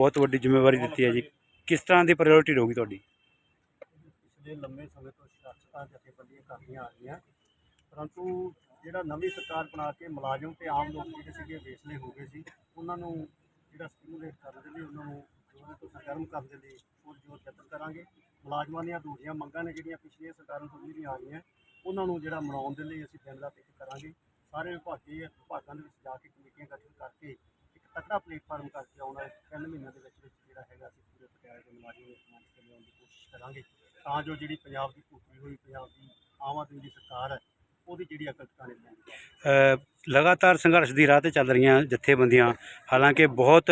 ਬਹੁਤ ਵੱਡੀ ਜ਼ਿੰਮੇਵਾਰੀ ਦਿੱਤੀ ਹੈ ਜੀ। ਕਿਸ ਤਰ੍ਹਾਂ ਦੀ ਪ੍ਰਾਇੋਰਟੀ ਰਹੂਗੀ ਤੁਹਾਡੀ? ਪਿਛਲੇ ਲੰਮੇ ਸਮੇਂ ਤੋਂ ਸੰਘਰਸ਼ਾਂ ਜਥੇਬੰਦੀਆਂ ਕਰਦੀਆਂ ਆ ਰਹੀਆਂ। ਪਰੰਤੂ ਜਿਹੜਾ ਨਵੀਂ ਸਰਕਾਰ ਬਣਾ ਕੇ ਮੁਲਾਜ਼ਮ ਤੇ ਆਮ ਲੋਕ ਜਿਹੜੇ ਸੀਗੇ ਵੇਸਲੇ ਹੋ ਗਏ ਸੀ। ਉਹਨਾਂ ਨੂੰ ਜਿਹੜਾ ਸਟੀਮੂਲੇਟ ਕਰਨ ਦੇ ਲਈ, ਉਹਨਾਂ ਨੂੰ ਜੋਰ ਤੋਂ ਸਰਗਰਮ ਕਰਨ ਦੇ ਲਈ ਹੋਰ ਜੋਰ ਯਤਨ ਕਰਾਂਗੇ। ਮੁਲਾਜ਼ਮਾਂ ਦੀਆਂ ਅਧੂਰੀਆਂ ਮੰਗਾਂ ਨੇ ਜਿਹੜੀਆਂ ਪਿਛਲੀਆਂ ਸਰਕਾਰਾਂ ਤੋਂ ਵੀ ਆ ਰਹੀਆਂ। ਉਹਨਾਂ ਨੂੰ ਜਿਹੜਾ ਮਨਾਉਣ ਦੇ ਲਈ ਅਸੀਂ ਦਿਨ ਰਾਤ ਇੱਕ ਕਰਾਂਗੇ। ਸਾਰੇ ਵਿਭਾਗੀ ਵਿਭਾਗਾਂ ਦੇ ਵਿੱਚ ਜਾ ਕੇ ਕਮੇਟੀਆਂ ਗਠਨ ਕਰਕੇ ਤਕੜਾ ਪਲੇਟਫਾਰਮ ਕਰਕੇ ਆਉਣ ਵਾਲੇ ਤਿੰਨ ਮਹੀਨਿਆਂ ਦੇ ਵਿੱਚ ਵਿੱਚ ਜਿਹੜਾ ਹੈਗਾ ਅਸੀਂ ਪੂਰੇ ਪਟਿਆਲੇ ਦੇ ਮੁਲਾਜ਼ਮਾਂ ਨੂੰ ਸਮਾਜ ਲਿਆਉਣ ਦੀ ਕੋਸ਼ਿਸ਼ ਕਰਾਂਗੇ। ਤਾਂ ਜੋ ਜਿਹੜੀ ਪੰਜਾਬ ਦੀ ਭੁੱਖੀ ਹੋਈ ਪੰਜਾਬ ਦੀ ਆਮ ਆਦਮੀ ਦੀ ਸਰਕਾਰ ਹੈ ਉਹਦੀ ਜਿਹੜੀ ਅਕਲ ਟਿਕਾਣੇ ਲੈਂਦੀ ਅ, ਲਗਾਤਾਰ ਸੰਘਰਸ਼ ਦੀ ਰਾਹ ਤੇ ਚੱਲ ਰਹੀਆਂ ਜਥੇਬੰਦੀਆਂ ਹਾਲਾਂਕਿ ਬਹੁਤ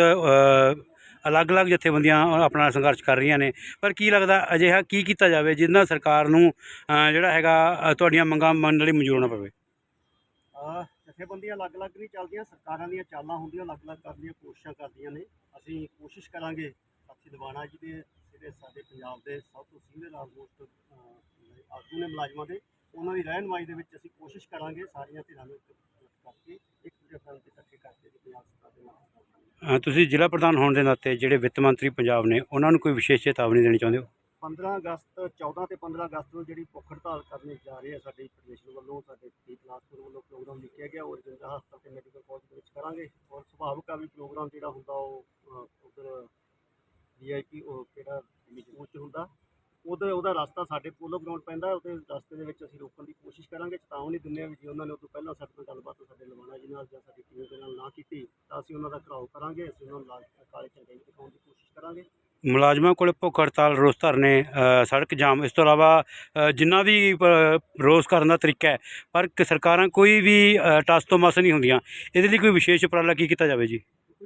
ਅਲੱਗ-ਅਲੱਗ ਜਥੇਬੰਦੀਆਂ ਆਪਣਾ ਸੰਘਰਸ਼ ਕਰ ਰਹੀਆਂ ਨੇ। ਪਰ ਕੀ ਲੱਗਦਾ ਅਜਿਹਾ ਕੀ ਕੀਤਾ ਜਾਵੇ ਜਿਸ ਨਾਲ ਸਰਕਾਰ ਨੂੰ ਜਿਹੜਾ ਹੈਗਾ ਤੁਹਾਡੀਆਂ ਮੰਗਾਂ ਮੰਨਣ ਲਈ ਮਨਜ਼ੂਰ ਹੋਣਾ ਪਵੇ? ਆ ਜਥੇਬੰਦੀਆਂ ਅਲੱਗ-ਅਲੱਗ ਨਹੀਂ ਚੱਲਦੀਆਂ, ਸਰਕਾਰਾਂ ਦੀਆਂ ਚਾਲਾਂ ਹੁੰਦੀਆਂ, ਅਲੱਗ-ਅਲੱਗ ਕਰਨ ਦੀਆਂ ਕੋਸ਼ਿਸ਼ਾਂ ਕਰਦੀਆਂ ਨੇ। ਅਸੀਂ ਕੋਸ਼ਿਸ਼ ਕਰਾਂਗੇ, ਸਾਥੀ ਦਿਵਾਣਾ ਜੀ ਦੇ ਜਿਹੜੇ ਸਾਡੇ ਪੰਜਾਬ ਦੇ ਸਭ ਤੋਂ ਸੀਨੀਅਰ ਆਲਮੋਸਟ ਆਗੂ ਨੇ, ਮੁਲਾਜ਼ਮਾਂ ਦੇ, ਉਹਨਾਂ ਦੀ ਰਹਿਨਮਾਈ ਦੇ ਵਿੱਚ ਅਸੀਂ ਕੋਸ਼ਿਸ਼ ਕਰਾਂਗੇ ਸਾਰੀਆਂ ਧਿਰਾਂ ਨੂੰ ਕਰਕੇ, ਇੱਕ ਦੂਜੇ ਫਰੰਟ ਇਕੱਠੇ ਕਰਕੇ ਪੰਜਾਬ ਸਰਕਾਰ ਦੇ ਨਾਲ ਤੁਸੀਂ ਜ਼ਿਲ੍ਹਾ ਪ੍ਰਧਾਨ ਹੋਣ ਦੇ ਨਾਤੇ ਜਿਹੜੇ ਵਿੱਤ ਮੰਤਰੀ ਪੰਜਾਬ ਨੇ, ਉਹਨਾਂ ਨੂੰ ਕੋਈ ਵਿਸ਼ੇਸ਼ ਚੇਤਾਵਨੀ ਦੇਣੀ ਚਾਹੁੰਦੇ ਹੋ? 15 ਅਗਸਤ 14 ਤੇ 15 ਅਗਸਤ ਨੂੰ ਜਿਹੜੀ ਭੁੱਖ ਹੜਤਾਲ ਕਰਨੀ ਜਾ ਰਹੀ ਹੈ ਸਾਡੀ ਫੈਡਰੇਸ਼ਨ ਵੱਲੋਂ, ਸਾਡੇ ਪੀ ਕਲਾਸਪੁਰ ਵੱਲੋਂ ਪ੍ਰੋਗਰਾਮ ਲਿਖਿਆ ਗਿਆ, ਔਰ ਰਜਿੰਦਰਾ ਹਸਪਤਾਲ ਤੇ ਮੈਡੀਕਲ ਕਾਲਜ ਦੇ ਵਿੱਚ ਕਰਾਂਗੇ। ਔਰ ਸੁਭਾਵਿਕ ਆ ਵੀ ਪ੍ਰੋਗਰਾਮ ਜਿਹੜਾ ਹੁੰਦਾ ਉਹ ਉਧਰ ਵੀਆਈਪੀ ਉਹ ਕਿਹੜਾ ਮਿਜਨੂ ਚ ਹੁੰਦਾ, ਉਹਦਾ ਉਹਦਾ ਰਸਤਾ ਸਾਡੇ ਪੋਲੋ ਗਰਾਊਂਡ ਪੈਂਦਾ ਉਹਦੇ ਰਸਤੇ ਦੇ ਵਿੱਚ ਅਸੀਂ ਰੋਕਣ ਦੀ ਕੋਸ਼ਿਸ਼ ਕਰਾਂਗੇ। ਚੇਤਾਵਨੀ ਦਿੰਦੇ ਹਾਂ ਵੀ ਜੇ ਉਹਨਾਂ ਨੇ ਉਦੋਂ ਪਹਿਲਾਂ ਸਾਡੇ ਨਾਲ ਗੱਲਬਾਤ ਸਾਡੇ ਲਵਾਣਾ ਜੀ ਨਾਲ ਜਾਂ ਸਾਡੀ ਟੀਮ ਦੇ ਨਾਲ ਨਾ ਕੀਤੀ, ਤਾਂ ਅਸੀਂ ਉਹਨਾਂ ਦਾ ਘਰਾਓ ਕਰਾਂਗੇ, ਅਸੀਂ ਉਹਨਾਂ ਨੂੰ ਲਾਲ ਕਾਲੇ ਝੰਡੇ ਦਿਖਾਉਣ ਦੀ ਕੋਸ਼ਿਸ਼ ਕਰਾਂਗੇ। ਮੁਲਾਜ਼ਮਾਂ ਕੋਲ ਭੁੱਖ ਹੜਤਾਲ ਰੋਸ ਧਰਨੇ ਸੜਕ ਜਾਮ ਇਸ ਤੋਂ ਇਲਾਵਾ ਜਿੰਨਾ ਵੀ ਰੋਸ ਕਰਨ ਦਾ ਤਰੀਕਾ ਹੈ ਪਰ ਸਰਕਾਰਾਂ ਕੋਈ ਵੀ ਟਸ ਤੋਂ ਮਸ ਨਹੀਂ ਹੁੰਦੀਆਂ। ਇਹਦੇ ਲਈ ਕੋਈ ਵਿਸ਼ੇਸ਼ ਉਪਰਾਲਾ ਕੀ ਕੀਤਾ ਜਾਵੇ ਜੀ?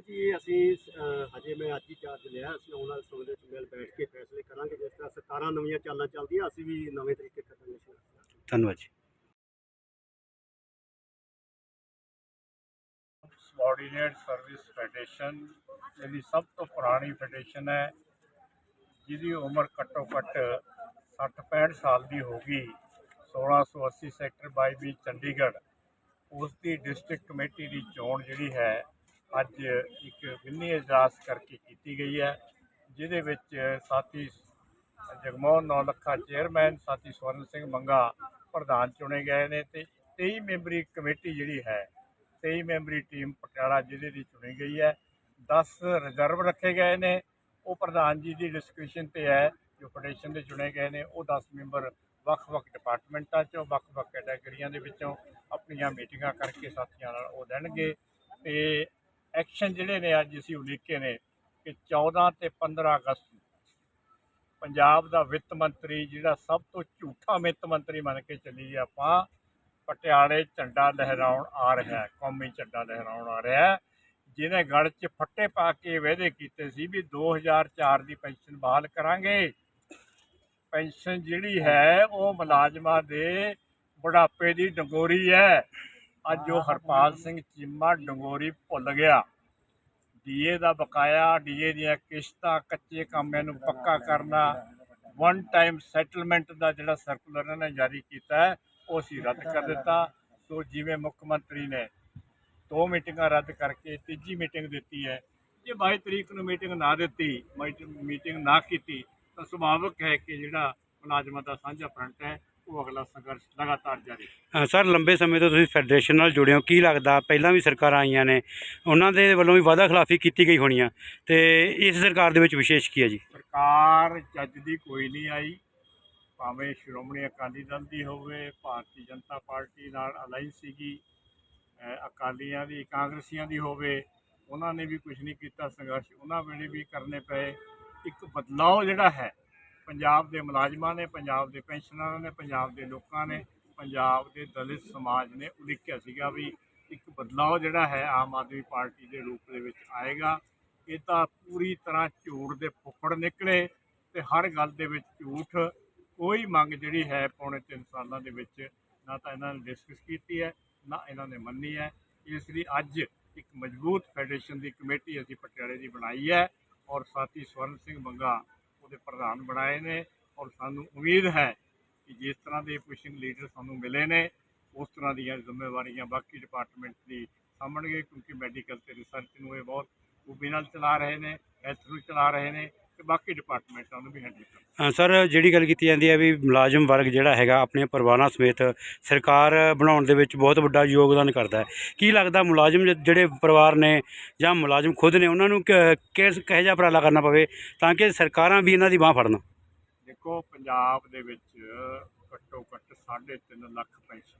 ਜੀ ਅਸੀਂ ਹਜੇ ਮੈਂ ਅੱਜ ਹੀ ਚਾਰਜ ਲਿਆ ਅਸੀਂ ਆਉਣ ਵਾਲੇ ਸਮੇਂ ਦੇ ਵਿੱਚ ਮਿਲ ਬੈਠ ਕੇ ਫੈਸਲੇ ਕਰਾਂਗੇ ਜਿਸ ਤਰ੍ਹਾਂ ਸਰਕਾਰਾਂ ਨਵੀਆਂ ਚਾਲਾਂ ਚੱਲਦੀਆਂ ਅਸੀਂ ਵੀ ਨਵੇਂ ਤਰੀਕੇ ਕੱਢਣ ਦੀ ਧੰਨਵਾਦ ਜੀ। ਸਬਆਰਡੀਨੇਟ ਸਰਵਿਸ ਫੈਡਰੇਸ਼ਨ ਜਿਹੜੀ ਸਭ ਤੋਂ ਪੁਰਾਣੀ ਫੈਡਰੇਸ਼ਨ ਹੈ, ਜਿਹਦੀ ਉਮਰ ਘੱਟੋ ਘੱਟ 60-65 ਸਾਲ ਦੀ ਹੋ ਗਈ 1680 ਸੈਕਟਰ 22 ਚੰਡੀਗੜ੍ਹ, ਉਸ ਦੀ ਡਿਸਟ੍ਰਿਕਟ ਕਮੇਟੀ ਦੀ ਚੋਣ ਜਿਹੜੀ ਹੈ, ਅੱਜ ਇੱਕ ਮਿੰਨੀ ਇਜਲਾਸ ਕਰਕੇ ਕੀਤੀ ਗਈ ਹੈ, ਜਿਹਦੇ ਵਿੱਚ ਸਾਥੀ ਜਗਮੋਹਨ ਨੌਲੱਖਾ ਚੇਅਰਮੈਨ ਸਾਥੀ ਸਵਰਨ ਸਿੰਘ ਮੰਗਾ ਪ੍ਰਧਾਨ ਚੁਣੇ ਗਏ ਨੇ ਤੇ 23 ਮੈਂਬਰੀ ਕਮੇਟੀ ਜਿਹੜੀ ਹੈ 23 ਮੈਂਬਰੀ ਟੀਮ ਪਟਿਆਲਾ ਜ਼ਿਲ੍ਹੇ ਦੀ ਚੁਣੀ ਗਈ ਹੈ। 10 ਰਿਜ਼ਰਵ ਰੱਖੇ ਗਏ ਨੇ। ਉਹ ਪ੍ਰਧਾਨ ਜੀ ਦੀ ਡਿਸਕ੍ਰਿਪਸ਼ਨ ਤੇ ਹੈ, ਜੋ ਫੈਡਰੇਸ਼ਨ ਦੇ ਚੁਣੇ ਗਏ ਨੇ, ਉਹ 10 ਮੈਂਬਰ ਵੱਖ-ਵੱਖ ਡਿਪਾਰਟਮੈਂਟਾਂ ਚੋਂ, ਵੱਖ-ਵੱਖ ਕੈਟਾਗਰੀਆਂ ਦੇ ਵਿੱਚੋਂ ਆਪਣੀਆਂ ਮੀਟਿੰਗਾਂ ਕਰਕੇ ਸਾਥੀਆਂ ਨਾਲ ਉਹ ਦੇਣਗੇ। ਤੇ ਐਕਸ਼ਨ ਜਿਹੜੇ ਨੇ, ਅੱਜ ਅਸੀਂ ਉਲੀਕੇ ਨੇ ਕਿ 14 ਤੇ 15 ਅਗਸਤ ਪੰਜਾਬ ਦਾ ਵਿੱਤ ਮੰਤਰੀ, ਜਿਹੜਾ ਸਭ ਤੋਂ ਝੂਠਾ ਵਿੱਤ ਮੰਤਰੀ ਮੰਨ ਕੇ ਚੱਲੀਏ ਆਪਾਂ ਪਟਿਆਲੇ ਝੰਡਾ ਲਹਿਰਾਉਣ ਆ ਰਿਹਾ ਹੈ, ਕੌਮੀ ਝੰਡਾ ਲਹਿਰਾਉਣ ਆ ਰਿਹਾ ਹੈ। ਜਿਹਨੇ ਗਲ 'ਚ ਫੱਟੇ ਪਾ ਕੇ ਵਾਅਦੇ ਕੀਤੇ ਸੀ ਵੀ 2004 ਦੀ ਪੈਨਸ਼ਨ ਬਹਾਲ ਕਰਾਂਗੇ, ਪੈਨਸ਼ਨ ਜਿਹੜੀ ਹੈ ਉਹ ਮੁਲਾਜ਼ਮਾਂ ਦੇ ਬੁਢਾਪੇ ਦੀ ਡੰਗੋਰੀ ਹੈ। ਅੱਜ ਉਹ ਹਰਪਾਲ ਸਿੰਘ ਚੀਮਾ ਡੰਗੋਰੀ ਭੁੱਲ ਗਿਆ। ਡੀਏ ਦਾ ਬਕਾਇਆ ਡੀਏ ਦੀਆਂ ਕਿਸ਼ਤਾਂ, ਕੱਚੇ ਕਾਮਿਆਂ ਨੂੰ ਪੱਕਾ ਕਰਨਾ ਵਨ ਟਾਈਮ ਸੈਟਲਮੈਂਟ ਦਾ ਜਿਹੜਾ ਸਰਕੂਲਰ ਇਹਨਾਂ ਨੇ ਜਾਰੀ ਕੀਤਾ ਹੈ ਉਹ ਅਸੀਂ ਰੱਦ ਕਰ ਦਿੱਤਾ। ਸੋ ਜਿਵੇਂ ਮੁੱਖ ਮੰਤਰੀ ਨੇ ਦੋ ਮੀਟਿੰਗਾਂ ਰੱਦ ਕਰਕੇ ਤੀਜੀ ਮੀਟਿੰਗ ਦਿੱਤੀ ਹੈ ਜੇ 22 ਤਰੀਕ ਨੂੰ ਮੀਟਿੰਗ ਨਾ ਦਿੱਤੀ ਮੀਟਿੰਗ ਨਾ ਕੀਤੀ ਤਾਂ ਸੁਭਾਵਿਕ ਹੈ ਕਿ ਜਿਹੜਾ ਮੁਲਾਜ਼ਮਾਂ ਦਾ ਸਾਂਝਾ ਫਰੰਟ ਹੈ ਉਹ ਅਗਲਾ ਸੰਘਰਸ਼ ਲਗਾਤਾਰ ਜਾਰੀ ਅ, ਸਰ ਲੰਬੇ ਸਮੇਂ ਤੋਂ ਤੁਸੀਂ ਫੈਡਰੇਸ਼ਨ ਨਾਲ ਜੁੜੇ ਹੋ ਕੀ ਲੱਗਦਾ? ਪਹਿਲਾਂ ਵੀ ਸਰਕਾਰਾਂ ਆਈਆਂ ਨੇ ਉਹਨਾਂ ਦੇ ਵੱਲੋਂ ਵੀ ਵਾਅਦਾ ਖਿਲਾਫੀ ਕੀਤੀ ਗਈ ਹੋਣੀ ਆ ਤੇ ਇਸ ਸਰਕਾਰ ਦੇ ਵਿੱਚ ਵਿਸ਼ੇਸ਼ ਕੀ ਹੈ ਜੀ? ਸਰਕਾਰ ਚੱਜ ਦੀ ਕੋਈ ਨਹੀਂ ਆਈ। ਭਾਵੇਂ ਸ਼੍ਰੋਮਣੀ ਅਕਾਲੀ ਦਲ ਦੀ ਹੋਵੇ, ਭਾਰਤੀ ਜਨਤਾ ਪਾਰਟੀ ਨਾਲ ਅਲਾਈਅੰਸ ਸੀਗੀ ਅਕਾਲੀਆਂ ਦੀ, ਕਾਂਗਰਸੀਆਂ ਦੀ ਹੋਵੇ, ਉਹਨਾਂ ਨੇ ਵੀ ਕੁਝ ਨਹੀਂ ਕੀਤਾ ਸੰਘਰਸ਼। ਉਹਨਾਂ ਵੇਲੇ ਵੀ ਕਰਨੇ ਪਏ। ਇੱਕ ਬਦਲਾਅ ਜਿਹੜਾ ਹੈ, ਪੰਜਾਬ ਦੇ ਮੁਲਾਜ਼ਮਾਂ ਨੇ, ਪੰਜਾਬ ਦੇ ਪੈਨਸ਼ਨਰਾਂ ਨੇ, ਪੰਜਾਬ ਦੇ ਲੋਕਾਂ ਨੇ, ਪੰਜਾਬ ਦੇ ਦਲਿਤ ਸਮਾਜ ਨੇ ਉਲੀਕਿਆ ਸੀਗਾ ਵੀ ਇੱਕ ਬਦਲਾਅ ਜਿਹੜਾ ਹੈ, ਆਮ ਆਦਮੀ ਪਾਰਟੀ ਦੇ ਰੂਪ ਦੇ ਵਿੱਚ ਆਏਗਾ। ਇਹ ਤਾਂ ਪੂਰੀ ਤਰ੍ਹਾਂ ਝੂਠ ਦੇ ਫੁੱਫੜ ਨਿਕਲੇ ਤੇ ਹਰ ਗੱਲ ਦੇ ਵਿੱਚ ਝੂਠ ਕੋਈ ਮੰਗ ਜਿਹੜੀ ਹੈ ਪੌਣੇ 3 ਸਾਲਾਂ ਦੇ ਵਿੱਚ ਨਾ ਤਾਂ ਇਹਨਾਂ ਨੇ ਡਿਸਕਸ ਕੀਤੀ ਹੈ, ਨਾ ਇਹਨਾਂ ਨੇ ਮੰਨੀ ਹੈ। ਇਸ ਲਈ ਅੱਜ ਇੱਕ ਮਜ਼ਬੂਤ ਫੈਡਰੇਸ਼ਨ ਦੀ ਕਮੇਟੀ ਅਸੀਂ ਪਟਿਆਲੇ ਦੀ ਬਣਾਈ ਹੈ ਔਰ ਸਾਥੀ ਸਵਰਨ ਸਿੰਘ ਬੰਗਾ ਉਹਦੇ ਪ੍ਰਧਾਨ ਬਣਾਏ ਨੇ ਔਰ ਸਾਨੂੰ ਉਮੀਦ ਹੈ ਕਿ ਜਿਸ ਤਰ੍ਹਾਂ ਦੇ ਪੁਸ਼ਿੰਗ ਲੀਡਰ ਸਾਨੂੰ ਮਿਲੇ ਨੇ, ਉਸ ਤਰ੍ਹਾਂ ਦੀਆਂ ਜ਼ਿੰਮੇਵਾਰੀਆਂ ਬਾਕੀ ਡਿਪਾਰਟਮੈਂਟ ਦੀ ਸਾਂਭਣਗੇ ਕਿਉਂਕਿ ਮੈਡੀਕਲ ਤੇ ਰਿਸਰਚ ਨੂੰ ਇਹ ਬਹੁਤ ਖੂਬੀ ਨਾਲ ਚਲਾ ਰਹੇ ਨੇ ਹੈਲਥ ਨੂੰ ਚਲਾ ਰਹੇ ਨੇ। ਤੇ ਬਾਕੀ ਡਿਪਾਰਟਮੈਂਟਾਂ ਨੂੰ ਵੀ ਹੈਂਡਲ ਕਰ ਰਹੇ ਅ, ਸਰ ਜਿਹੜੀ ਗੱਲ ਕੀਤੀ ਜਾਂਦੀ ਹੈ ਵੀ ਮੁਲਾਜ਼ਮ ਵਰਗ ਜਿਹੜਾ ਹੈਗਾ ਆਪਣੇ ਪਰਿਵਾਰਾਂ ਸਮੇਤ ਸਰਕਾਰ ਬਣਾਉਣ ਦੇ ਵਿੱਚ ਬਹੁਤ ਵੱਡਾ ਯੋਗਦਾਨ ਕਰਦਾ ਹੈ। ਕੀ ਲੱਗਦਾ ਮੁਲਾਜ਼ਮ ਜ- ਜਿਹੜੇ ਪਰਿਵਾਰ ਨੇ ਜਾਂ ਮੁਲਾਜ਼ਮ ਖੁਦ ਨੇ ਉਹਨਾਂ ਨੂੰ ਕ- ਕਿਸ ਕਿਹੋ ਜਿਹਾ ਉਪਰਾਲਾ ਕਰਨਾ ਪਵੇ ਤਾਂ ਕਿ ਸਰਕਾਰਾਂ ਵੀ ਇਹਨਾਂ ਦੀ ਬਾਹ ਫੜਨ? ਦੇਖੋ ਪੰਜਾਬ ਦੇ ਵਿੱਚ ਘੱਟੋ ਘੱਟ 3.5 ਲੱਖ ਪੈਨਸ਼ਨ